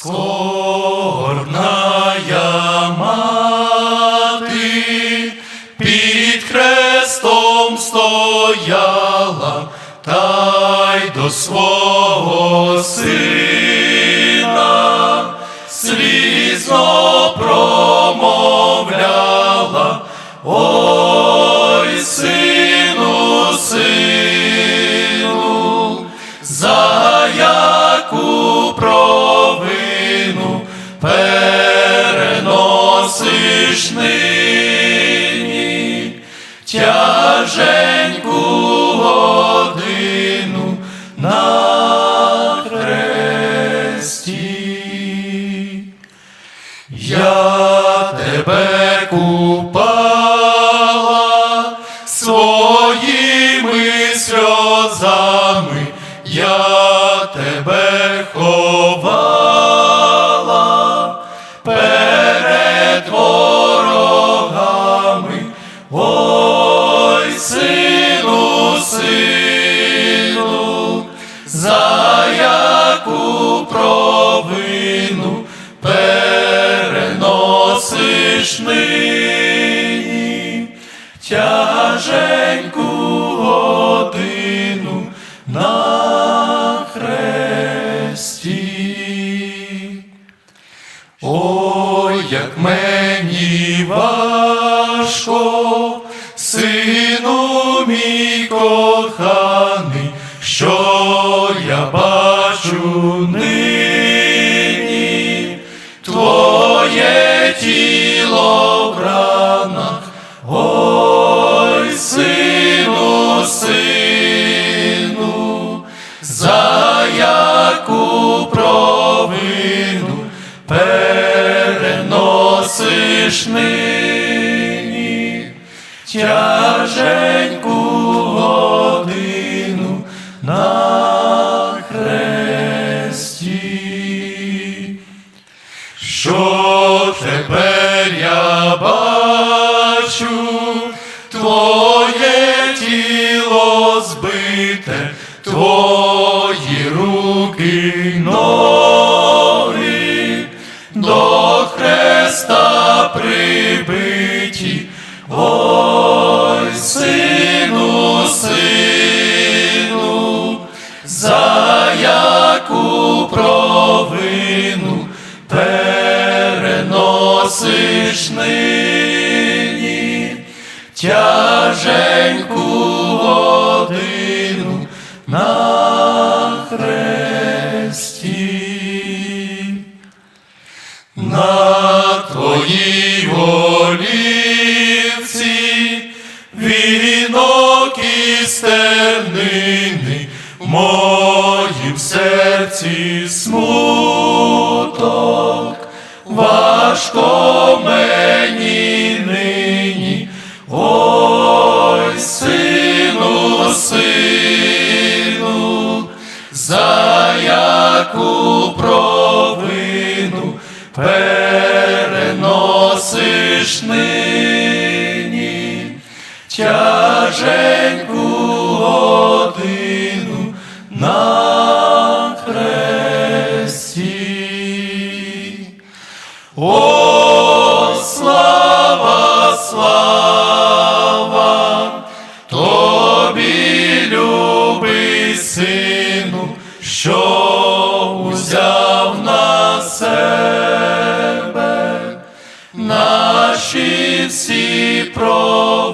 Скорбная мати під хрестом стояла, та й до свого сина слізно промовляла, переносиш нині тяженьку годину на хресті. Я тебе купала своїми сльозами, я тебе переносиш нині тяженьку годину на хресті. Ой, як мені важко, сину мій коханий, що я бачу нині, ой, сину, сину, за яку провину переносиш нині тяженьку годину на хресті. Що тепер я прибиті. Ой, сину, сину, за яку провину переносиш нині тяженьку годину на моїм серці смуток, важко мені нині, ой, сину, сину, за яку провину переносиш нині тяженьку годину слава, тобі, любий сину, що узяв на себе. Наші всі про